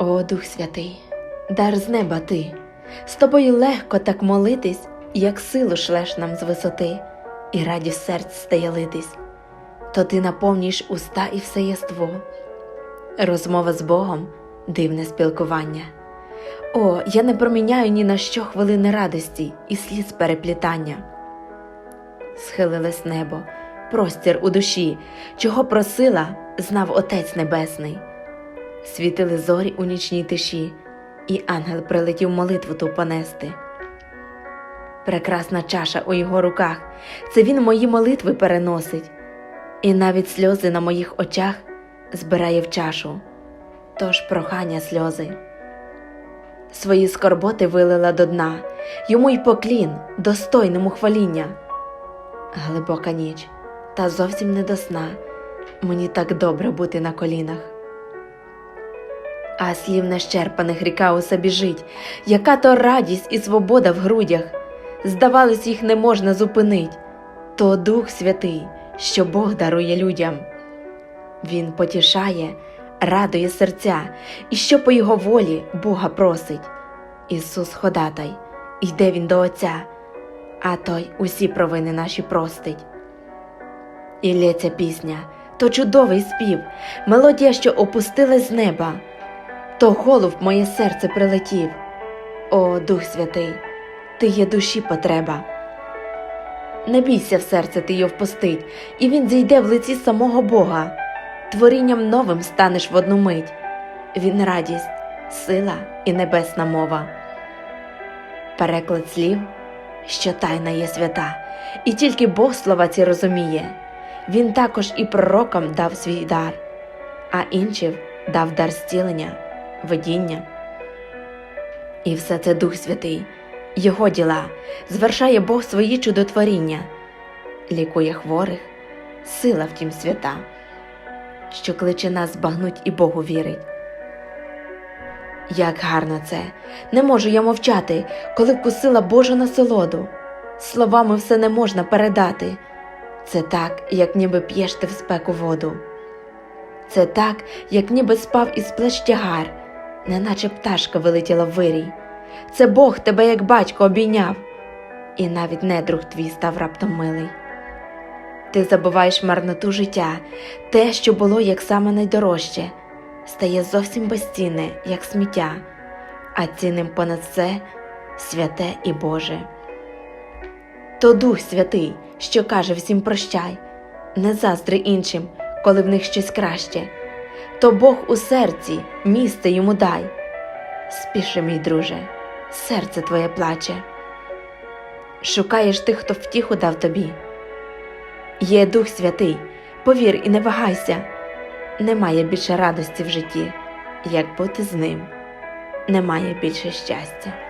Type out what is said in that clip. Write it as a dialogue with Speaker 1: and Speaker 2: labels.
Speaker 1: О, Дух Святий, дар з неба ти, з тобою легко так молитись, як силу шлеш нам з висоти, і радість серць стає литись, то ти наповнюєш уста і все єство. Розмова з Богом дивне спілкування. О, я не проміняю ні на що хвилини радості і сліз переплітання. Схилилось небо, простір у душі, чого просила, знав Отець Небесний. Світили зорі у нічній тиші, і ангел прилетів молитву ту понести. Прекрасна чаша у його руках, це він мої молитви переносить, і навіть сльози на моїх очах збирає в чашу, тож прохання сльози. Свої скорботи вилила до дна, йому й поклін, достойному хваління. Глибока ніч, та зовсім не до сна, мені так добре бути на колінах. А слів нещерпаних ріка усе біжить, яка то радість і свобода в грудях. Здавалось, їх не можна зупинить, то Дух Святий, що Бог дарує людям. Він потішає, радує серця, і що по його волі Бога просить. Ісус ходатай, йде Він до Отця, а Той усі провини наші простить. І лється пісня, то чудовий спів, мелодія, що опустилась з неба, то голуб моє серце прилетів. О, Дух Святий, ти є душі потреба. Не бійся в серце ти його впустить, і він зійде в лиці самого Бога. Творінням новим станеш в одну мить. Він радість, сила і небесна мова. Переклад слів, що тайна є свята, і тільки Бог слова ці розуміє. Він також і пророкам дав свій дар, а іншим дав дар зцілення, видіння. І все це Дух Святий, Його діла, звершає Бог свої чудотворіння, лікує хворих, сила втім свята, що кличе нас збагнуть і Богу вірить. Як гарно це, не можу я мовчати, коли вкусила Божу насолоду. Словами все не можна передати. Це так, як ніби п'єш ти в спеку воду. Це так, як ніби спав із плеч тягар, неначе пташка вилетіла в вирій. Це Бог тебе, як батько, обійняв, і навіть недруг твій став раптом милий. Ти забуваєш марноту життя, те, що було як саме найдорожче, стає зовсім безцінне, як сміття, а цінним понад все святе і Боже. То Дух Святий, що каже всім прощай, не заздри іншим, коли в них щось краще, то Бог у серці місце йому дай. Спіши, мій друже, серце твоє плаче. Шукаєш тих, хто втіху дав тобі. Є Дух Святий, повір і не вагайся, немає більше радості в житті, як бути з ним, немає більше щастя.